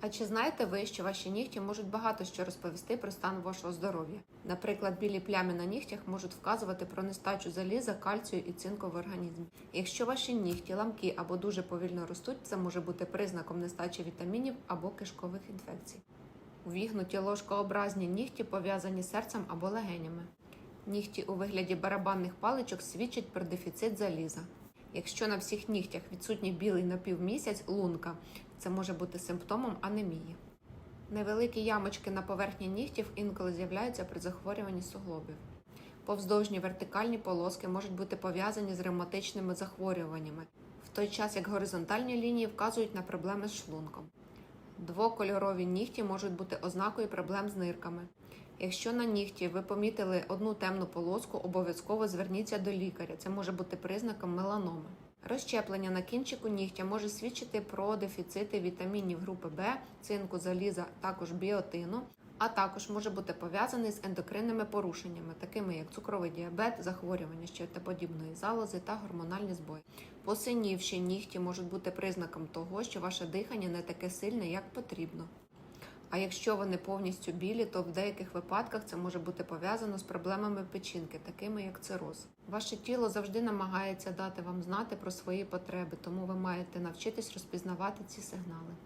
А чи знаєте ви, що ваші нігті можуть багато що розповісти про стан вашого здоров'я? Наприклад, білі плями на нігтях можуть вказувати про нестачу заліза, кальцію і цинку в організмі. Якщо ваші нігті ламкі або дуже повільно ростуть, це може бути признаком нестачі вітамінів або кишкових інфекцій. Увігнуті ложкообразні нігті пов'язані з серцем або легенями. Нігті у вигляді барабанних паличок свідчать про дефіцит заліза. Якщо на всіх нігтях відсутній білий напівмісяць лунка, це може бути симптомом анемії. Невеликі ямочки на поверхні нігтів інколи з'являються при захворюванні суглобів. Повздовжні вертикальні полоски можуть бути пов'язані з ревматичними захворюваннями, в той час як горизонтальні лінії вказують на проблеми з шлунком. Двокольорові нігті можуть бути ознакою проблем з нирками. Якщо на нігті ви помітили одну темну полоску, обов'язково зверніться до лікаря. Це може бути признаком меланоми. Розщеплення на кінчику нігтя може свідчити про дефіцити вітамінів групи Б, цинку, заліза, також біотину, а також може бути пов'язаний з ендокринними порушеннями, такими як цукровий діабет, захворювання щитоподібної залози та гормональні збої. Посинівші нігті можуть бути признаком того, що ваше дихання не таке сильне, як потрібно. А якщо вони повністю білі, то в деяких випадках це може бути пов'язано з проблемами печінки, такими як цироз. Ваше тіло завжди намагається дати вам знати про свої потреби, тому ви маєте навчитись розпізнавати ці сигнали.